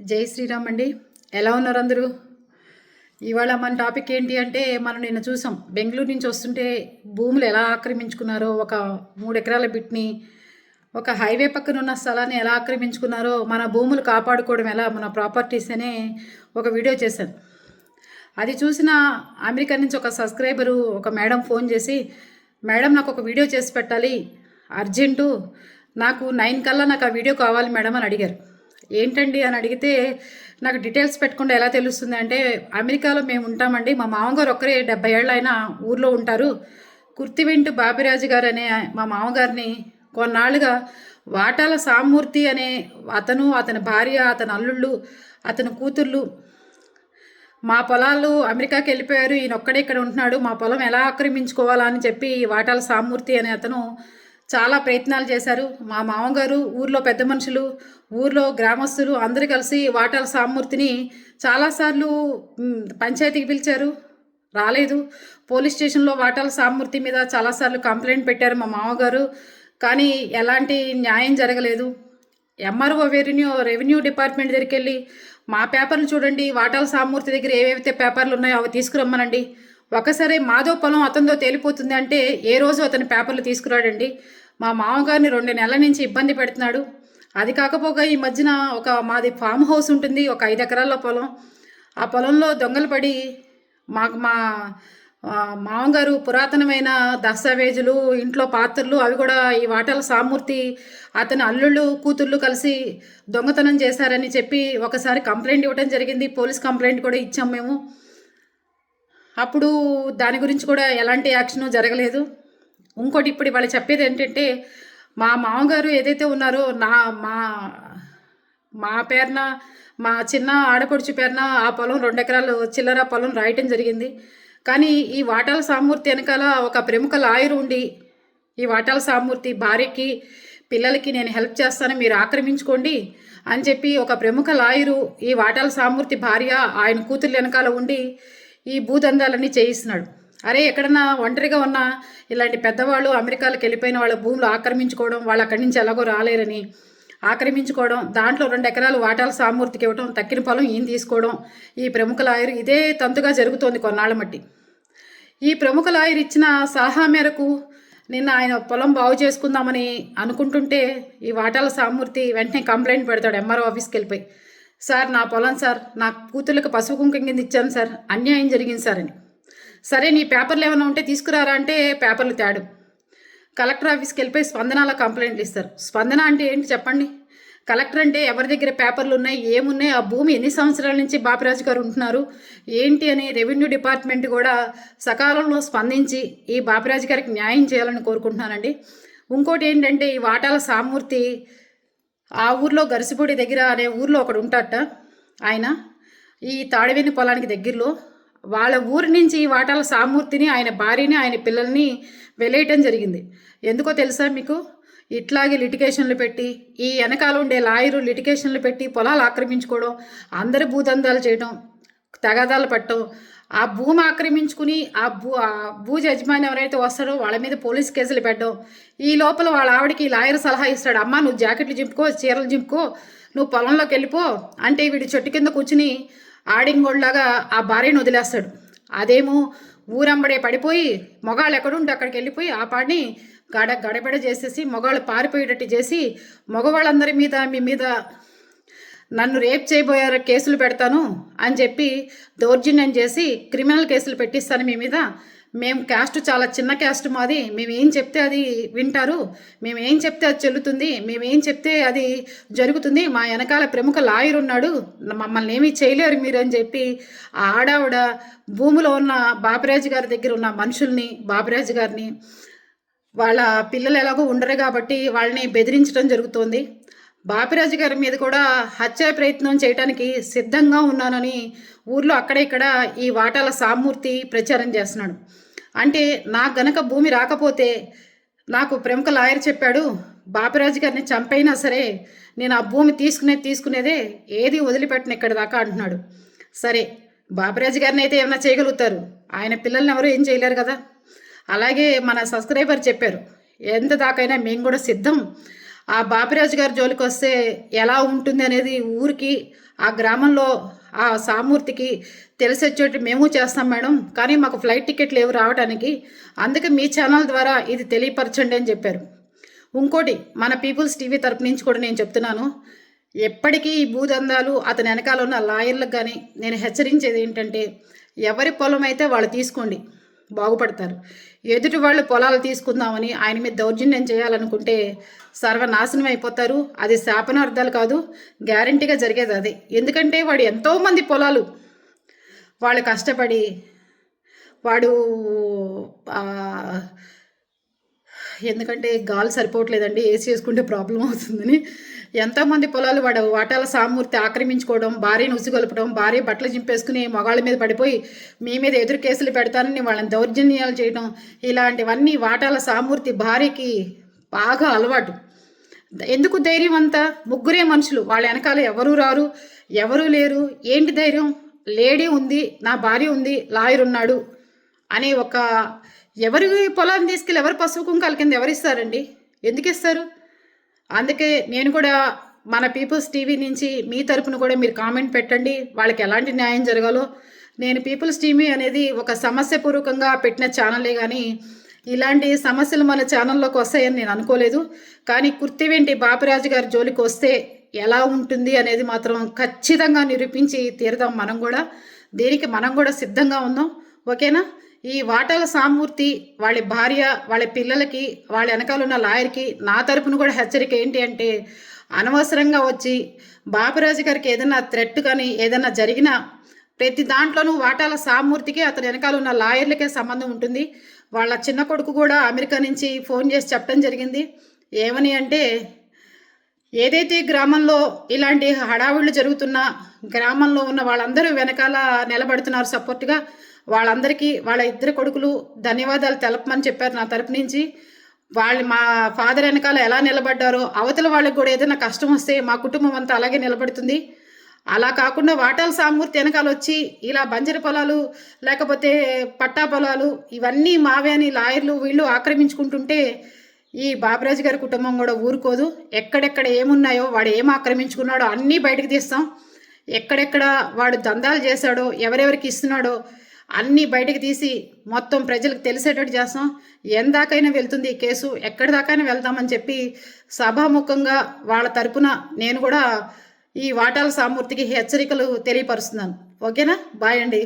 జై శ్రీరామ్ అండి. ఎలా ఉన్నారు అందరూ? ఇవాళ మన టాపిక్ ఏంటి అంటే మనం నిన్న చూసాం బెంగళూరు నుంచి వస్తుంటే భూములు ఎలా ఆక్రమించుకున్నారో ఒక మూడు ఎకరాల బిట్ని ఒక హైవే పక్కన ఉన్న స్థలాన్ని ఎలా ఆక్రమించుకున్నారో మన భూములు కాపాడుకోవడం ఎలా మన ప్రాపర్టీస్ అనే ఒక వీడియో చేశాను. అది చూసిన అమెరికా నుంచి ఒక సబ్స్క్రైబరు ఒక మేడం ఫోన్ చేసి మేడం నాకు ఒక వీడియో చేసి పెట్టాలి అర్జెంటు నాకు నైన్ కల్లా నాకు ఆ వీడియో కావాలి మేడం అని అడిగారు. ఏంటండి అని అడిగితే నాకు డీటెయిల్స్ పెట్టకుండా ఎలా తెలుస్తుంది అంటే అమెరికాలో మేము ఉంటామండి. మా మామగారు ఒక్కరే డెబ్బై ఏళ్ళు అయినా ఊర్లో ఉంటారు. కుర్తివెంటు బాపిరాజు గారు అనే మా మామగారిని కొన్నాళ్ళుగా వాటాల సామూర్తి అనే అతను అతని భార్య అతని అల్లుళ్ళు అతని కూతుర్లు మా పొలాలు అమెరికాకి వెళ్ళిపోయారు. ఈయన ఒక్కడే ఇక్కడ ఉంటున్నాడు. మా పొలం ఎలా ఆక్రమించుకోవాలా అని చెప్పి ఈ వాటాల సామూర్తి అనే అతను చాలా ప్రయత్నాలు చేశారు. మా మామగారు ఊర్లో పెద్ద మనుషులు ఊర్లో గ్రామస్తులు అందరూ కలిసి వాటాల సామూర్తిని చాలాసార్లు పంచాయతీకి పిలిచారు. రాలేదు. పోలీస్ స్టేషన్లో వాటాల సామూర్తి మీద చాలాసార్లు కంప్లైంట్ పెట్టారు మా మామగారు. కానీ ఎలాంటి న్యాయం జరగలేదు. ఎంఆర్ఓ రెవెన్యూ రెవెన్యూ డిపార్ట్మెంట్ దగ్గరికి వెళ్ళి మా పేపర్లు చూడండి వాటాల సామూర్తి దగ్గర ఏవైతే పేపర్లు ఉన్నాయో అవి తీసుకురమ్మనండి. ఒకసారి మాదో పొలం అతనితో తేలిపోతుంది అంటే ఏ రోజు అతని పేపర్లు తీసుకురాడండి. మా మామగారిని రెండు నెలల నుంచి ఇబ్బంది పెడుతున్నాడు. అది కాకపోగా ఈ మధ్యన ఒక మాది ఫామ్ హౌస్ ఉంటుంది ఒక ఐదు ఎకరాల పొలం. ఆ పొలంలో దొంగలు పడి మాకు మా మామగారు పురాతనమైన దస్తావేజులు ఇంట్లో పాత్రలు అవి కూడా ఈ వాటాల సామూర్తి అతని అల్లుళ్ళు కూతుళ్ళు కలిసి దొంగతనం చేశారని చెప్పి ఒకసారి కంప్లైంట్ ఇవ్వడం జరిగింది. పోలీస్ కంప్లైంట్ కూడా ఇచ్చాం మేము. అప్పుడు దాని గురించి కూడా ఎలాంటి యాక్షన్ జరగలేదు. ఇంకోటి ఇప్పుడు వాళ్ళు చెప్పేది ఏంటంటే మా మామగారు ఏదైతే ఉన్నారో నా మా మా పేరున మా చిన్న ఆడపడుచు పేరున ఆ పొలం రెండు ఎకరాలు చిల్లర పొలం రాయటం జరిగింది. కానీ ఈ వాటాల సామూర్తి వెనకాల ఒక ప్రముఖ లాయర్ ఉండి ఈ వాటాల సామూర్తి భార్యకి పిల్లలకి నేను హెల్ప్ చేస్తాను మీరు ఆక్రమించుకోండి అని చెప్పి ఒక ప్రముఖ లాయరు ఈ వాటాల సామూర్తి భార్య ఆయన కూతురు వెనకాల ఉండి ఈ భూదందాలన్నీ చేయిస్తున్నాడు. అరే ఎక్కడన్నా ఒంటరిగా ఉన్న ఇలాంటి పెద్దవాళ్ళు అమెరికాలకు వెళ్ళిపోయిన వాళ్ళ భూములు ఆక్రమించుకోవడం వాళ్ళు అక్కడి నుంచి ఎలాగో రాలేరని ఆక్రమించుకోవడం దాంట్లో రెండు ఎకరాలు వాటాల సామూర్తికి ఇవ్వడం తక్కిన పొలం ఈయన తీసుకోవడం ఈ ప్రముఖ లాయర్ ఇదే తంతుగా జరుగుతోంది కొన్నాళ్ళ మట్టి. ఈ ప్రముఖ లాయర్ ఇచ్చిన సలహా మేరకు నిన్న ఆయన పొలం బాగు చేసుకుందామని అనుకుంటుంటే ఈ వాటాల సామూర్తి వెంటనే కంప్లైంట్ పెడతాడు ఎంఆర్ఓ ఆఫీస్కి వెళ్ళిపోయి. సార్ నా పొలం సార్ నా కూతుర్లకు పసుపు కుంకుమ కింద ఇచ్చాను సార్ అన్యాయం జరిగింది సార్ అని. సరే నీ పేపర్లు ఏమైనా ఉంటే తీసుకురారా అంటే పేపర్లు తేడు. కలెక్టర్ ఆఫీస్కి వెళ్ళిపోయి స్పందనాల కంప్లైంట్లు ఇస్తారు. స్పందన అంటే ఏంటి చెప్పండి? కలెక్టర్ అంటే ఎవరి దగ్గర పేపర్లు ఉన్నాయి ఏమున్నాయి ఆ భూమి ఎన్ని సంవత్సరాల నుంచి బాపిరాజు గారు ఉంటున్నారు ఏంటి అని రెవెన్యూ డిపార్ట్మెంట్ కూడా సకాలంలో స్పందించి ఈ బాపిరాజు గారికి న్యాయం చేయాలని కోరుకుంటున్నానండి. ఇంకోటి ఏంటంటే ఈ వాటాల సామూర్తి ఆ ఊర్లో గరిసిపూడి దగ్గర అనే ఊర్లో ఒకడు ఉంటాడట ఆయన. ఈ తాడివేని పొలానికి దగ్గరలో వాళ్ళ ఊరి నుంచి ఈ వాటాల సామూర్తిని ఆయన భార్యని ఆయన పిల్లల్ని వెలేయటం జరిగింది. ఎందుకో తెలుసా మీకు? ఇట్లాగే లిటికేషన్లు పెట్టి ఈ వెనకాల ఉండే లాయరు లిటికేషన్లు పెట్టి పొలాలు ఆక్రమించుకోవడం అందరి భూదందాలు చేయడం తగాదాలు పట్టడం ఆ భూమి ఆక్రమించుకుని ఆ భూ ఆ భూ యజమాని ఎవరైతే వస్తాడో వాళ్ళ మీద పోలీస్ కేసులు పెట్టడం ఈ లోపల వాళ్ళ ఆవిడకి లాయర్ సలహా ఇస్తాడు అమ్మా నువ్వు జాకెట్లు చింపుకో చీరలు చింపుకో నువ్వు పొలంలోకి వెళ్ళిపో అంటే వీడి చెట్టు కింద కూర్చుని ఆడింగోళ్ళలాగా ఆ భార్యను వదిలేస్తాడు. అదేమో ఊరంబడే పడిపోయి మొగాళ్ళు ఎక్కడుంటే అక్కడికి వెళ్ళిపోయి ఆ పాడిని గడ గడబడ చేసేసి మొగాళ్ళు పారిపోయేటట్టు చేసి మగవాళ్ళందరి మీద మీ మీద నన్ను రేప్ చేయబోయారు కేసులు పెడతాను అని చెప్పి దౌర్జన్యం చేసి క్రిమినల్ కేసులు పెట్టిస్తాను మీ మీద. మేము క్యాస్ట్ చాలా చిన్న క్యాస్ట్ మాది. మేము ఏం చెప్తే అది వింటారు. మేము ఏం చెప్తే అది చెల్లుతుంది. మేము ఏం చెప్తే అది జరుగుతుంది. మా వెనకాల ప్రముఖ లాయర్ ఉన్నాడు. మమ్మల్ని ఏమీ చేయలేరు మీరు అని చెప్పి ఆ ఆడావిడ భూమిలో ఉన్న బాపిరాజు గారి దగ్గర ఉన్న మనుషుల్ని బాపిరాజు గారిని వాళ్ళ పిల్లలు ఎలాగో ఉండరు కాబట్టి వాళ్ళని బెదిరించడం జరుగుతోంది. బాపిరాజు గారి మీద కూడా హత్యా ప్రయత్నం చేయడానికి సిద్ధంగా ఉన్నానని ఊర్లో అక్కడ ఇక్కడ ఈ వాటాల సామూర్తి ప్రచారం చేస్తున్నాడు. అంటే నాకు గనక భూమి రాకపోతే నాకు ప్రముఖ లాయర్ చెప్పాడు బాపిరాజు గారిని చంపైనా సరే నేను ఆ భూమి తీసుకునేది తీసుకునేదే ఏది వదిలిపెట్టను ఇక్కడి దాకా అంటున్నాడు. సరే బాపిరాజు గారిని అయితే ఏమైనా చేయగలుగుతారు? ఆయన పిల్లల్ని ఎవరు ఏం చేయలేరు కదా? అలాగే మన సబ్స్క్రైబర్ చెప్పారు ఎంత దాకైనా మేము కూడా సిద్ధం. ఆ బాపిరాజు గారి జోలికి వస్తే ఎలా ఉంటుంది అనేది ఊరికి ఆ గ్రామంలో ఆ సామూర్తికి తెలిసొచ్చేటి మేము చేస్తాం మేడం. కానీ మాకు ఫ్లైట్ టికెట్ లేవు రావడానికి అందుకే మీ ఛానల్ ద్వారా ఇది తెలియపరచండి అని చెప్పారు. ఇంకోటి మన పీపుల్స్ టీవీ తరపు నుంచి కూడా నేను చెప్తున్నాను. ఎప్పటికీ ఈ భూదందాలు అతని వెనకాల ఉన్న లాయర్లకు కానీ నేను హెచ్చరించేది ఏంటంటే ఎవరి పొలం అయితే వాళ్ళు తీసుకోండి బాగుపడతారు. ఎదుటి వాళ్ళు పొలాలు తీసుకుందామని ఆయన మీద దౌర్జన్యం చేయాలనుకుంటే సర్వనాశనం అయిపోతారు. అది శాపనార్థాలు కాదు గ్యారంటీగా జరిగేది అది. ఎందుకంటే వాడు ఎంతోమంది పొలాలు వాళ్ళు కష్టపడి వాడు ఎందుకంటే గాలి సరిపోవట్లేదండి ఏసీ వేసుకుంటే ప్రాబ్లం అవుతుందని. ఎంతోమంది పొలాలు వాడు వాటాల సామూర్తి ఆక్రమించుకోవడం భార్యను ఉసిగొలపడం భార్య బట్టలు చింపేసుకుని మగాళ్ళ మీద పడిపోయి మీ మీద ఎదురు కేసులు పెడతానని వాళ్ళని దౌర్జన్యాలు చేయడం ఇలాంటివన్నీ వాటాల సామూర్తి భార్యకి బాగా అలవాటు. ఎందుకు ధైర్యం అంతా? ముగ్గురే మనుషులు వాళ్ళ వెనకాల ఎవరూ రారు ఎవరూ లేరు. ఏంటి ధైర్యం? లేడీ ఉంది నా భార్య ఉంది లాయర్ ఉన్నాడు అనే ఒక ఎవరి పొలాన్ని తీసుకెళ్ళి ఎవరు పసుపు కుంకాల కింద ఎవరు ఇస్తారండి? ఎందుకు ఇస్తారు? అందుకే నేను కూడా మన పీపుల్స్ టీవీ నుంచి మీ తరపున కూడా మీరు కామెంట్ పెట్టండి. వాళ్ళకి ఎలాంటి న్యాయం జరగాలో. నేను పీపుల్స్ టీవీ అనేది ఒక సమస్యపూర్వకంగా పెట్టిన ఛానలే కానీ ఇలాంటి సమస్యలు మన ఛానల్లోకి వస్తాయని నేను అనుకోలేదు. కానీ కుర్తివెంటి బాపిరాజు గారి జోలికి వస్తే ఎలా ఉంటుంది అనేది మాత్రం ఖచ్చితంగా నిరూపించి తీరుదాం మనం కూడా. దీనికి మనం కూడా సిద్ధంగా ఉందాం ఓకేనా? ఈ వాటాల సామూర్తి వాళ్ళ భార్య వాళ్ళ పిల్లలకి వాళ్ళ వెనకాల ఉన్న లాయర్కి నా తరపున కూడా హెచ్చరిక ఏంటి అంటే అనవసరంగా వచ్చి బాపిరాజు గారికి ఏదైనా థ్రెట్ కానీ ఏదైనా జరిగినా ప్రతి దాంట్లోనూ వాటాల సామూర్తికి అతని వెనకాల ఉన్న లాయర్లకే సంబంధం ఉంటుంది. వాళ్ళ చిన్న కొడుకు కూడా అమెరికా నుంచి ఫోన్ చేసి చెప్పడం జరిగింది. ఏమని అంటే ఏదైతే గ్రామంలో ఇలాంటి హడావుళ్ళు జరుగుతున్నా గ్రామంలో ఉన్న వాళ్ళందరూ వెనకాల నిలబడుతున్నారు సపోర్ట్గా. వాళ్ళందరికీ వాళ్ళ ఇద్దరు కొడుకులు ధన్యవాదాలు తెలపమని చెప్పారు నా తరపు నుంచి. వాళ్ళు మా ఫాదర్ వెనకాల ఎలా నిలబడ్డారో అవతల వాళ్ళకి కూడా ఏదైనా కష్టం వస్తే మా కుటుంబం అంతా అలాగే నిలబడుతుంది. అలా కాకుండా వాటాల సామూర్తి వెనకాల వచ్చి ఇలా బంజర పొలాలు లేకపోతే పట్టా పొలాలు ఇవన్నీ మావే అని లాయర్లు వీళ్ళు ఆక్రమించుకుంటుంటే ఈ బాబరాజు గారి కుటుంబం కూడా ఊరుకోదు. ఎక్కడెక్కడ ఏమున్నాయో వాడు ఏం ఆక్రమించుకున్నాడో అన్నీ బయటకు తీస్తాం. ఎక్కడెక్కడ వాడు దందాలు చేశాడో ఎవరెవరికి ఇస్తున్నాడో అన్నీ బయటకు తీసి మొత్తం ప్రజలకు తెలిసేటట్టు చేస్తాం. ఎందాకైనా వెళ్తుంది ఈ కేసు ఎక్కడి దాకైనా వెళ్తామని చెప్పి సభాముఖంగా వాళ్ళ తరపున నేను కూడా ఈ వాటాల సామూర్తికి హెచ్చరికలు తెలియపరుస్తున్నాను. ఓకేనా? బాయ్ అండి.